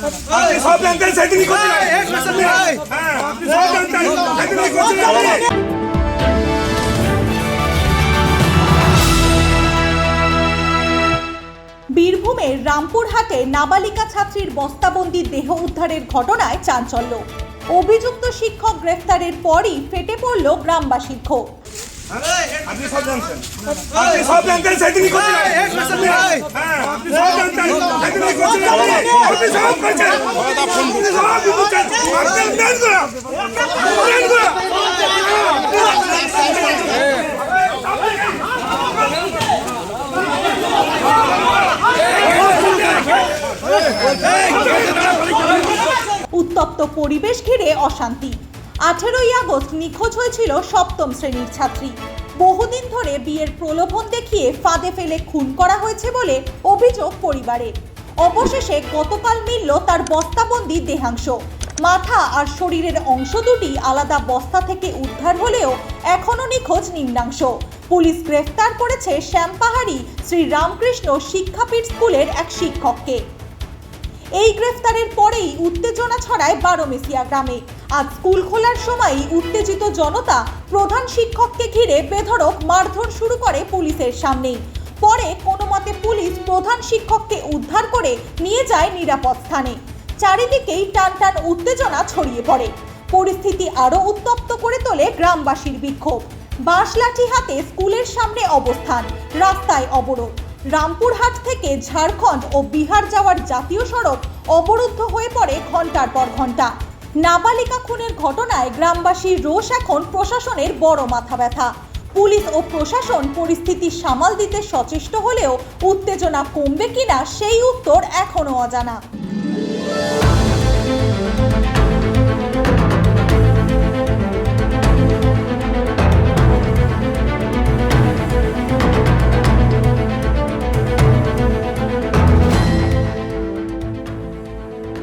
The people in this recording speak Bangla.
আপনি সব হ্যাঁ সব বীরভূমের রামপুরহাটে নাবালিকা ছাত্রীর বস্তাবন্দি দেহ উদ্ধারের ঘটনায় চাঞ্চল্য। অভিযুক্ত শিক্ষক গ্রেফতারের পরই ফেটে পড়ল গ্রামবাসীর ক্ষোভ। উত্তপ্ত পরিবেশ ঘিরে অশান্তি। আঠেরোই আগস্ট নিখোঁজ হয়েছিল সপ্তম শ্রেণির ছাত্রী। বহুদিন ধরে বিয়ের প্রলোভন দেখিয়ে ফাঁদে ফেলে খুন করা হয়েছে বলে অভিযোগ পরিবারের। অবশেষে গতকাল মিলল তার বস্তাবন্দি দেহাংশ। মাথা আর শরীরের অংশ দুটি আলাদা বস্তা থেকে উদ্ধার হলেও এখনও নিখোঁজ নিম্নাংশ। পুলিশ গ্রেফতার করেছে শ্যামপাহাড়ি শ্রী রামকৃষ্ণ শিক্ষাপীঠ স্কুলের এক শিক্ষককে। এই গ্রেফতারের পরেই উত্তেজনা ছড়ায় বারোমেসিয়া গ্রামে। আজ স্কুল খোলার সময়ই উত্তেজিত জনতা প্রধান শিক্ষককে ঘিরে বেধড়ক মারধর শুরু করে পুলিশের সামনেই। পরে কোনো মতে পুলিশ প্রধান শিক্ষককে উদ্ধার করে নিয়ে যায় নিরাপদ স্থানে। চারিদিকেই টান টান উত্তেজনা ছড়িয়ে পড়ে। পরিস্থিতি আরও উত্তপ্ত করে তোলে গ্রামবাসীর বিক্ষোভ। বাঁশ লাঠি হাতে স্কুলের সামনে অবস্থান, রাস্তায় অবরোধ। রামপুরহাট থেকে ঝাড়খণ্ড ও বিহার যাওয়ার জাতীয় সড়ক অবরুদ্ধ হয়ে পড়ে ঘণ্টার পর ঘণ্টা নাবালিকা খুনের ঘটনায় গ্রামবাসীর রোষ এখন প্রশাসনের বড় মাথা ব্যথা পুলিশ ও প্রশাসন পরিস্থিতি সামাল দিতে সচেষ্ট হলেও উত্তেজনা কমবে কিনা সেই উত্তর এখনও অজানা।